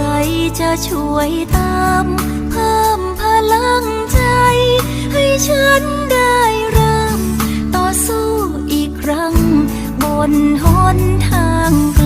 รจะช่วยตามเพิ่มพลังใจ ให้ฉันได้เริ่ม ต่อสู้อีกครั้ง บนหนทางไกล